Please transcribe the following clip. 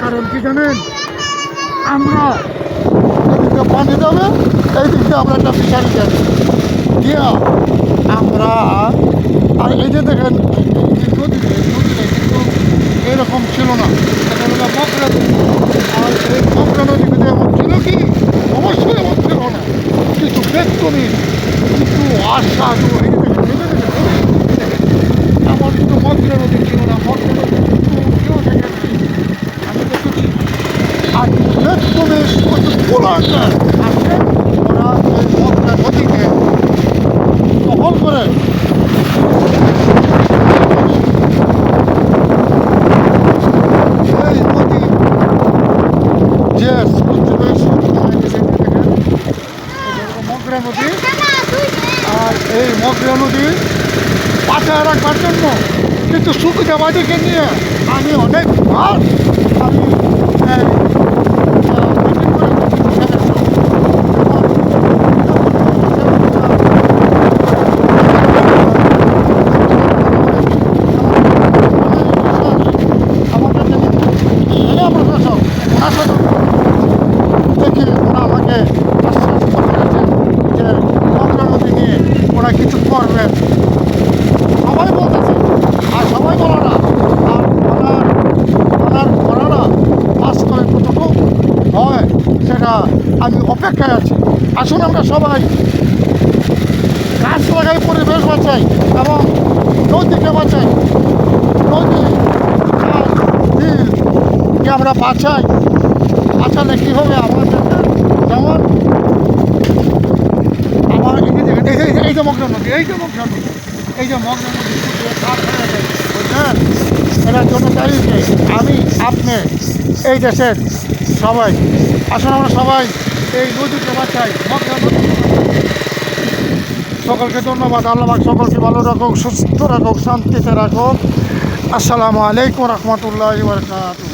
জানেন? আমরা এদিকে পানি যাবে এই দিক দিয়ে আমরা একটা ফিশারি যাই দিয়া আমরা আর এই যে দেখেন নদীতে কিন্তু এরকম ছিল না। এটা হলো মকরা নদী। আর এই মকরা নদীতে এমন ছিল কি? অবশ্যই এমন ছিল না। কিছু ব্যক্তমি কিছু আশাদু এই দেখেন, এমন কোনো মকরা নদী ছিল না মকরা নদী কিন্তু কেউ দেখে নাই। আমি দেখেছি আর ব্যক্তমি প্রচুর কুলাঙ্গার আছে ওরা এই মকরা নদীকে দখল করে আর এই মগরা নদী পাশায় রাখবার জন্য কিন্তু সুবিধাবাদীকে নিয়ে আমি অনেকবার আমি এই, আহ, meeting করে দেখেছি। আমাদের যে জেলা প্রশাসক ওনার সাথে দেখি ওরা আমাকে আশ্বাস করেছেন যে মগরা নদী নিয়ে ওরা কিছু করবেন সবাই বলতেছে আর সবাই বলো না আর ওনার ওনার ওনারা বাস্তবে কতটুকু হয় সেটা আমি অপেক্ষায় আছি। আসুন আমরা সবাই। গাছ লাগাই, পরিবেশ বাঁচাই এবং নদীকে বাঁচাই। নদী আমরা বাঁচাই? বাঁচালে কী হবে? আমাদের যেমন আমার এই যে মগ্ন নদী, এই যে মগ্ন নদী, এই যে মগ্ন নদী, এটার জন্য? আমি, আপনি, এই দেশের সবাই। আসলে আমরা সবাই। এই নদীকে তোমার চাই সকলকে ধন্যবাদ, আল্লাহ সকলকে ভালো রাখুক, সুস্থ রাখুক, শান্তিতে রাখুক। আসসালামু আলাইকুম রহমতুল্লাহ বারকাতুহ।